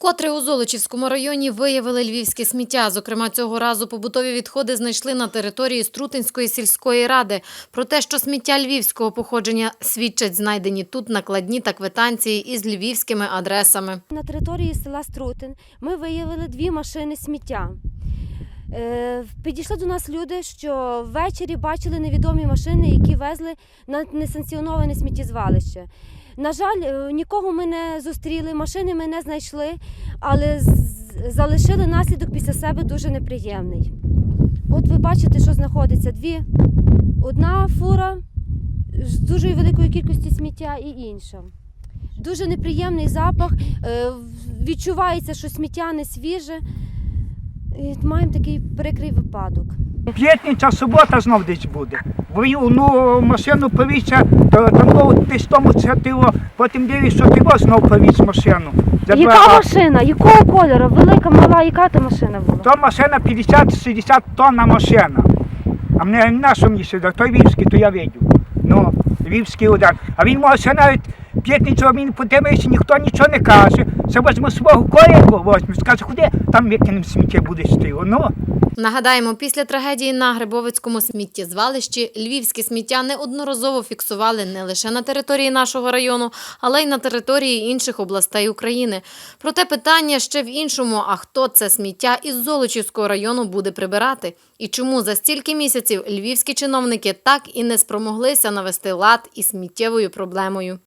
Вкотре у Золочівському районі виявили львівське сміття. Зокрема, цього разу побутові відходи знайшли на території Струтинської сільської ради. Про те, що сміття львівського походження свідчать знайдені тут накладні та квитанції із львівськими адресами. На території села Струтин ми виявили дві машини сміття. Е, Підійшли до нас люди, що ввечері бачили невідомі машини, які везли на несанкціоноване сміттєзвалище. На жаль, е, нікого ми не зустріли, машини ми не знайшли, але залишили наслідок після себе дуже неприємний. От ви бачите, що знаходиться дві. Одна фура з дуже великою кількістю сміття і інша. Дуже неприємний запах. е, Відчувається, що сміття не свіже. І маємо такий прикрий випадок. П'ятниця, субота знов десь буде. Він машину повівся, то там було десь тому це тило, потім дивись, що тило знов повіз машину. За два- Яка а машина? Якого кольору? Велика, мала, яка то машина була? То машина 50-60 тонна машина. А мене на що мені сюди? То львівський, то я видів. Ну, львівський удар. А він може навіть п'ятницю він подивився, ніхто нічого не каже. Це возьме свого колегу, возьме, скаже, куди там викинемо сміття буде стило. Ну, Нагадаємо, після трагедії на Грибовицькому сміттєзвалищі львівське сміття неодноразово фіксували не лише на території нашого району, але й на території інших областей України. Проте питання ще в іншому: а хто це сміття із Золочівського району буде прибирати? І чому за стільки місяців львівські чиновники так і не спромоглися навести лад із сміттєвою проблемою?